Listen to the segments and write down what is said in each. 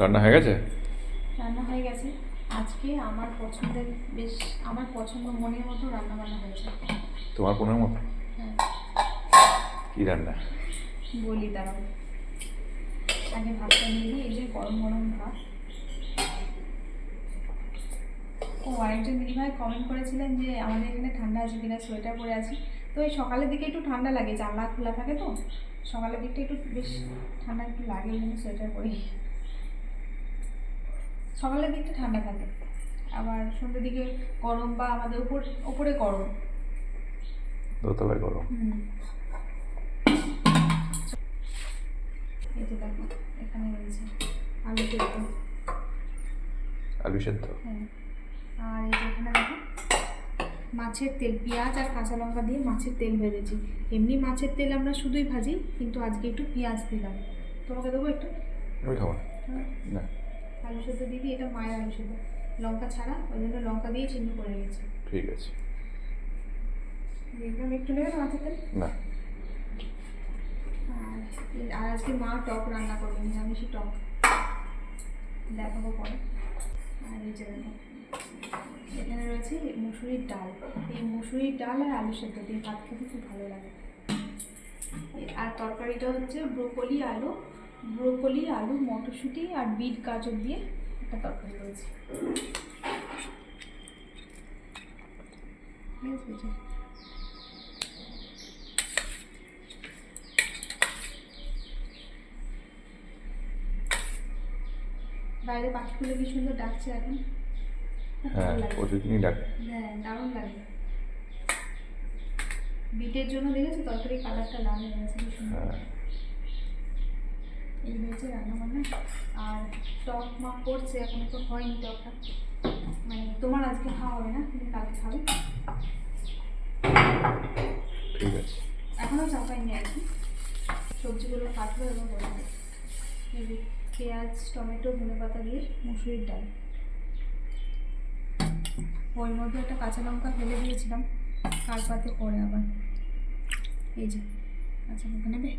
রান্না হয়ে গেছে? রান্না হয়ে গেছে। আজকে আমার পছন্দের বেশ আমার পছন্দ মনের মতো রান্না বান্না হয়েছে। তোমার পনেরো মতো? হ্যাঁ। কি রান্না? বলি দাঁড়াও। আগে ভাতটা নিয়ে দিই এই যে গরম গরম ভাত। ও আরেকজন দিদিভাই কমেন্ট করেছিলেন যে আমাদের এখানে ঠান্ডা আছে কিনা? সোয়েটার পরে আছি। তো এই সকালের দিকে একটু ঠান্ডা লাগে জানলা খোলা থাকে তো? সকালের দিকটা একটু বেশ ঠান্ডা একটু লাগে সোয়েটার পরি সকালের দিকটা ঠান্ডা থাকে। আবার সন্ধ্যের দিকে গরম বা আমাদের উপর উপরে গরম। দোতলায় গরম। এই যে দেখো এখানে রয়েছে আলু সেদ্ধ। আলু সেদ্ধ? হ্যাঁ। আর এই যে এখানে দেখো মাছের তেল পেঁয়াজ আর কাঁচা লঙ্কা দিয়ে মাছের তেল ভেজেছি। এমনি মাছের তেল আমরা শুধুই ভাজি কিন্তু আজকে একটু পেঁয়াজ দিলাম। তোমাকে দেবো একটু? আমি খাব হ্যাঁ, না। আলু সেদ্ধ দিদি এটা মায়ের আলু সেদ্ধ লঙ্কা ছাড়া ওই জন্য লঙ্কা দিয়ে চিহ্ন করে রেখেছি। ঠিক আছে। দেখলাম একটু নেবে না মাছের তেল? না। আর আজকে মা টক রান্না করবে নিরামিষই টক। দেখাবো পরে। আর এই যে এখানে রয়েছে মুসুরির ডাল। এই মুসুরির ডাল আর আলু সেদ্ধ দিয়ে ভাত খেতে খুব ভালো লাগে। আর তরকারিটা হচ্ছে ব্রোকলি আলু ব্রোকলি আলু মটরশুঁটি আর বিট গাজর দিয়ে একটা তরকারি রয়েছে বাইরে পাখিগুলো কি সুন্দর ডাকছে এখন? হ্যাঁ প্রতিদিনই ডাকে। হ্যাঁ দারুণ লাগে। বিটের জন্য দেখেছ তরকারি কালারটা লাল হয়ে গেছে হ্যাঁ। এই হয়েছে রান্না বান্না। আর টক মা করছে এখনও তো হয়নি টকটা মানে তোমার আজকে খাওয়া হবে না তুমি কালকে খাবে। ঠিক আছে। এখনও চাপাইনি আর কি। সবজিগুলো কাটবো এবং বলব পেঁয়াজ টমেটো ধনে পাতা দিয়ে মুসুরির ডাল। ওর মধ্যে একটা কাঁচা লঙ্কা ফেলে দিয়েছিলাম কাল পাতে পরে আবার। এই যে কাঁচা লঙ্কা নেবে?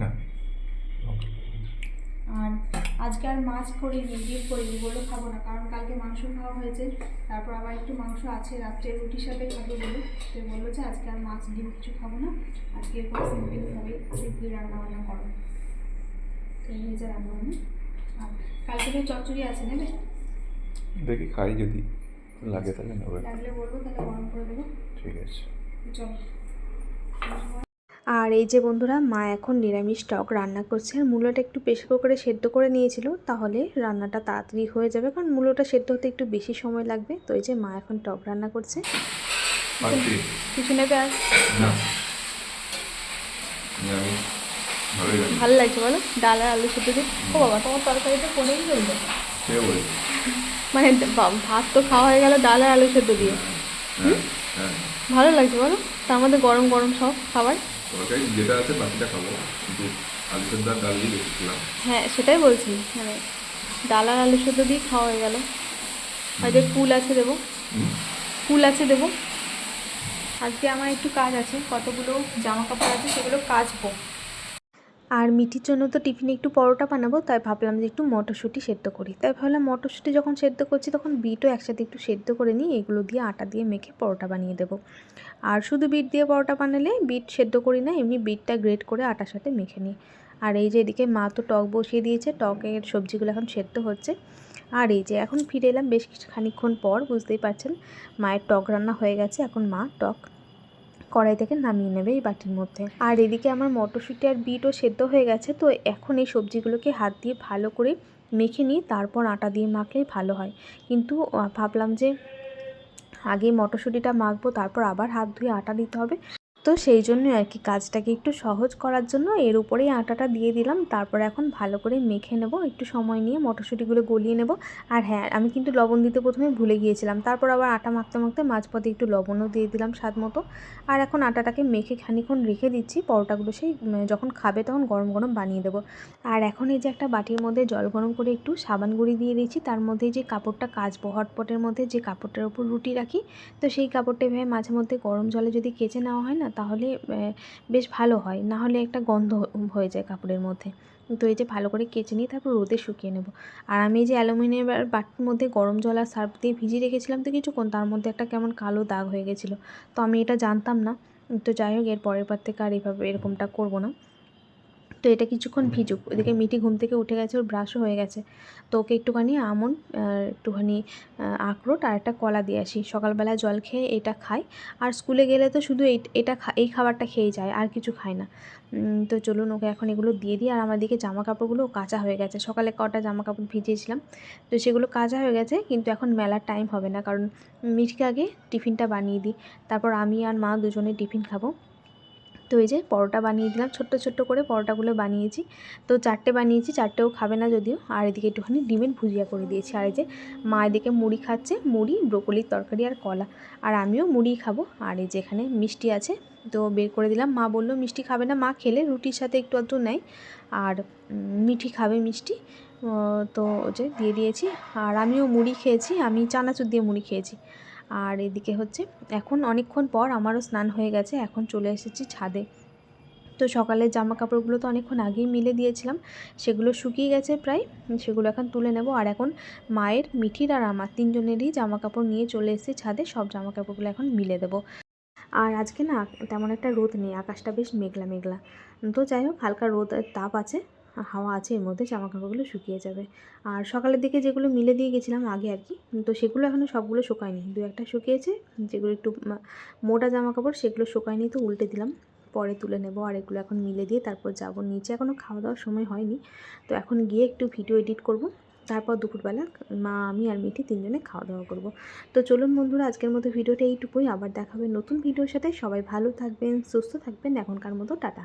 না। আর আজকে আর মাছ করিনি ডিম করিনি বলে খাব না। কারণ কালকে মাংস খাওয়া হয়েছে তারপর আবার একটু মাংস আছে। রাত্রে রুটির সাথে খাব বলে। তো বলল যে আজকে আর মাছ ডিম কিছু খাব না। আজকে এরকম সিম্পলভাবে সিম্পলি রান্না বান্না করো। তো এই হয়েছে রান্না বান্না আর কালকে তো চচ্চড়ি আছে নেবে দেখি খাই যদি লাগে তাহলে নেবে। লাগলে বলব তাহলে গরম করে দেবো। ঠিক আছে। চলো। আর এই যে বন্ধুরা মা এখন নিরামিষ টক রান্না করছে। আর মূলোটা একটু প্রেশার কুকারে সেদ্ধ করে নিয়েছিল তাহলে রান্নাটা তাড়াতাড়ি হয়ে যাবে। কারণ মূলোটা সেদ্ধ হতে একটু বেশি সময় লাগবে। তো এই যে মা এখন টক রান্না করছে। কিছু নেবে আর ভালো লাগছে বলো? ডাল আর আলু সেদ্ধ দিয়ে ও বাবা তোমার তরকারিটা কোনেই চলবে। মানে ভাত তো খাওয়া হয়ে গেল ডাল আর আলু সেদ্ধ দিয়ে। হ্যাঁ হ্যাঁ। ভালো লাগছে বলো? তার মধ্যে গরম গরম সব খাবার। তরকারি যেটা আছে বাকিটা খাব। কিন্তু আলু সেদ্ধ আর ডাল দিয়ে বেশি খেলাম। হ্যাঁ সেটাই বলছি। মানে ডাল আর আলু সেদ্ধ দিয়ে খাওয়া হয়ে গেল। আর যে ফুল আছে দেবো? ফুল আছে দেবো। আজকে আমার একটু কাজ আছে। কতগুলো জামা কাপড় আছে সেগুলো কাচবো। আর মিঠির জন্য তো টিফিনে একটু পরোটা বানাবো, তাই ভাবলাম যে একটু মটরশুঁটি সেদ্ধ করি। তাই ভাবলাম মটরশুঁটি যখন সেদ্ধ করছি তখন বিটও একসাথে একটু সেদ্ধ করে নিই, এগুলো দিয়ে আটা দিয়ে মেখে পরোটা বানিয়ে দেবো। আর শুধু বিট দিয়ে পরোটা বানালে বিট সেদ্ধ করি না, এমনি বিটটা গ্রেট করে আটার সাথে মেখে নিই। আর এই যে এদিকে মা তো টক বসিয়ে দিয়েছে, টকের সবজিগুলো এখন সেদ্ধ হচ্ছে। আর এই যে এখন ফিরে এলাম বেশ কিছু খানিকক্ষণ পর, বুঝতেই পারছেন, মায়ের টক রান্না হয়ে গেছে, এখন মা টক কড়াই থেকে নামিয়ে নেবে এই বাটির মধ্যে। আর এদিকে আমার মটরশুঁটি আর বিটও সেদ্ধ হয়ে গেছে, তো এখন এই সবজিগুলোকে হাত দিয়ে ভালো করে মেখে নিই তারপর আটা দিয়ে মাখলেই ভালো হয়। কিন্তু ভাবলাম যে আগে মটরশুঁটিটা মাখবো, তারপর আবার হাত ধুয়ে আটা দিতে হবে। তো সেই জন্যই আর কি কাজটাকে একটু সহজ করার জন্য এর উপরেই আটাটা দিয়ে দিলাম। তারপর এখন ভালো করে মেখে নেব, একটু সময় নিয়ে মটরশুঁটিগুলো গলিয়ে নেব। আর হ্যাঁ আমি কিন্তু লবণ দিতে প্রথমে ভুলে গিয়েছিলাম। তারপর আবার আটা মাখতে মাখতে মাঝপথে একটু লবণও দিয়ে দিলাম স্বাদ মতো। আর এখন আটাটাকে মেখে খানিক্ষণ রেখে দিচ্ছি। পরোটাগুলো সেই যখন খাবে তখন গরম গরম বানিয়ে দেবো। আর এখন এই যে একটা বাটির মধ্যে জল গরম করে একটু সাবান গুঁড়ি দিয়ে দিয়েছি তার মধ্যে যে কাপড়টা কাচবো, হটপটের মধ্যে যে কাপড়টার উপর রুটি রাখি, তো সেই কাপড়টা এভাবে মাঝে মধ্যে গরম জলে যদি কেচে নেওয়া হয় না তাহলে বেশ ভালো হয়। না হলে একটা গন্ধ হয়ে যায় কাপড়ের মধ্যে। তো এই যে ভালো করে কেচে নিয়ে তারপর রোদে শুকিয়ে নেব। আর আমি এই যে অ্যালুমিনিয়াম বাটির মধ্যে গরম জল আর সার্ফ দিয়ে ভিজিয়ে রেখেছিলাম তো কিছুক্ষণ, তার মধ্যে একটা কেমন কালো দাগ হয়ে গেছিল। তো আমি এটা জানতাম না। তো যাই হোক, এর পরের বার থেকে আর এভাবে এরকমটা করব না। তো এটা কিছুক্ষণ ভিজুক। ওদিকে মিটি ঘুম থেকে উঠে গেছে ওর ব্রাশও হয়ে গেছে। তো ওকে একটুখানি আমন একটুখানি আখরোট আর একটা কলা দিয়ে আসি। সকালবেলা জল খেয়ে এটা খায় আর স্কুলে গেলে তো শুধু এই এটা খা- এই খাবারটা খেয়ে যায় আর কিছু খায় না। তো চলুন ওকে এখন এগুলো দিয়ে দিই। আর আমার দিকে জামা কাপড়গুলো কাঁচা হয়ে গেছে। সকালে কটা জামা কাপড় ভিজিয়েছিলাম তো সেগুলো কাঁচা হয়ে গেছে কিন্তু এখন মেলার টাইম হবে না। কারণ মিঠকে আগে টিফিনটা বানিয়ে দিই। তারপর আমি আর মা দুজনে টিফিন খাব। তো এই যে পরোটা বানিয়ে দিলাম, ছোট্ট ছোট্ট করে পরোটাগুলো বানিয়েছি। তো চারটে বানিয়েছি, চারটেও খাবে না যদিও। আর এদিকে একটুখানি ডিমের ভুজিয়া করে দিয়েছি। আর এই যে মা এদিকে মুড়ি খাচ্ছে, মুড়ি, ব্রোকলির তরকারি আর কলা। আর আমিও মুড়ি খাব। আর এই যে এখানে মিষ্টি আছে, তো বের করে দিলাম। মা বলল, মিষ্টি খাবে না। মা খেলে, রুটির সাথে একটু আধটু নেয়। আর মিঠি খাবে মিষ্টি। তো যে দিয়ে দিয়েছি। আর আমিও মুড়ি খেয়েছি, আমি চানাচুর দিয়ে মুড়ি খেয়েছি। আর এদিকে হচ্ছে, এখন অনেকক্ষণ পর আমারও স্নান হয়ে গেছে, এখন চলে এসেছি ছাদে। তো সকালের জামা কাপড়গুলো তো অনেকক্ষণ আগেই মিলে দিয়েছিলাম, সেগুলো শুকিয়ে গেছে প্রায়, সেগুলো এখন তুলে নেব। আর এখন মায়ের, মিঠির আর আমার তিনজনেরই জামা কাপড় নিয়ে চলে এসেছি ছাদে, সব জামা কাপড়গুলো এখন মিলে দেবো। আর আজকে না তেমন একটা রোদ নেই, আকাশটা বেশ মেঘলা মেঘলা। তো যাই হোক, হালকা রোদ তাপ আছে হাওয়া আছে, এর মধ্যে জামা কাপড়গুলো শুকিয়ে যাবে। আর সকালের দিকে যেগুলো মিলে দিয়ে গেছিলাম আগে আর কি তো সেগুলো এখনও সবগুলো শুকায়নি। দু একটা শুকিয়েছে, যেগুলো একটু মোটা জামা কাপড় সেগুলো শুকায়নি তো উল্টে দিলাম, পরে তুলে নেব। আর এগুলো এখন মিলে দিয়ে তারপর যাব। নিচে এখনও খাওয়া দাওয়ার সময় হয়নি, তো এখন গিয়ে একটু ভিডিও এডিট করব। তারপর দুপুরবেলা মা, আমি আর মিঠি তিনজনে খাওয়া দাওয়া করব। তো চলুন বন্ধুরা, আজকের মতো ভিডিওটা এইটুকুই। আবার দেখাবে নতুন ভিডিওর সাথে। সবাই ভালো থাকবেন, সুস্থ থাকবেন। এখনকার মতো টাটা।